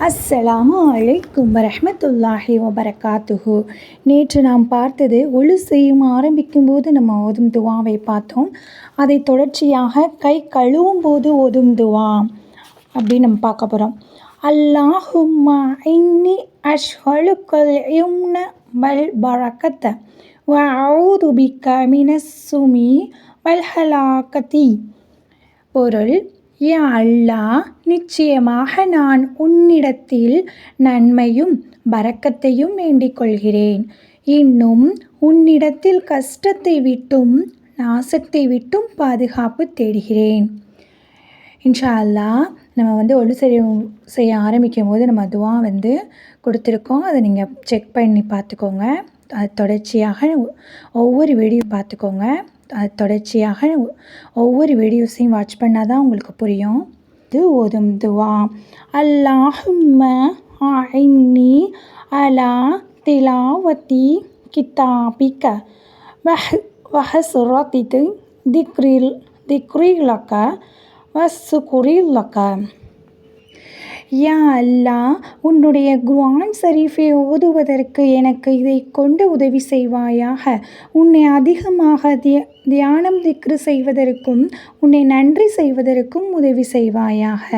அஸ்ஸலாமு அலைக்கும் வரஹ்மத்துல்லாஹி வபரகாத்துஹு. நேற்று நாம் பார்த்தது ஒழு செய்யும் ஆரம்பிக்கும் போது நம்ம ஓதும் துவாவை பார்த்தோம். அதை தொடர்ச்சியாக கை கழுவும் போது ஓதும் துவா அப்படின்னு நம்ம பார்க்க போகிறோம் அல்லாஹும்மா இன்னி அஷ்ஹலுக்கல் யும்ன வல் பரக்கத்த வ அவுது பிக்க பொருள் யா அல்லாஹ் நிச்சயமாக நான் உன்னிடத்தில் நன்மையும் பறக்கத்தையும் வேண்டிக் கொள்கிறேன். இன்னும் உன்னிடத்தில் கஷ்டத்தை விட்டும் நாசத்தை விட்டும் பாதுகாப்பு தேடுகிறேன். இன்ஷா அல்லாஹ் நம்ம வந்து ஒழு செய்ய செய்ய ஆரம்பிக்கும் போது நம்ம துவா வந்து கொடுத்துருக்கோம். அதை நீங்கள் செக் பண்ணி பார்த்துக்கோங்க. அது தொடர்ச்சியாக ஒவ்வொரு வீடியோ பார்த்துக்கோங்க. தொடர்ச்சியாக ஒவ்வொரு வீடியோஸையும் வாட்ச் பண்ணால் தான் உங்களுக்கு புரியும். இது ஓதும் துவா. அல்லாஹும்ம இன்னி அலா திலாவதி கித்தாபிக்க வஹ் வஹசுரத்தித்து திக்ரில் திக்ரிலக்க வசுகுரிலக்க யா அல்லா உன்னுடைய குவான் ஷரீஃபை ஓதுவதற்கு எனக்கு இதை கொண்டு உதவி செய்வாயாக. உன்னை அதிகமாக திய தியானம் திக்ரு செய்வதற்கும் உன்னை நன்றி செய்வதற்கும் உதவி செய்வாயாக.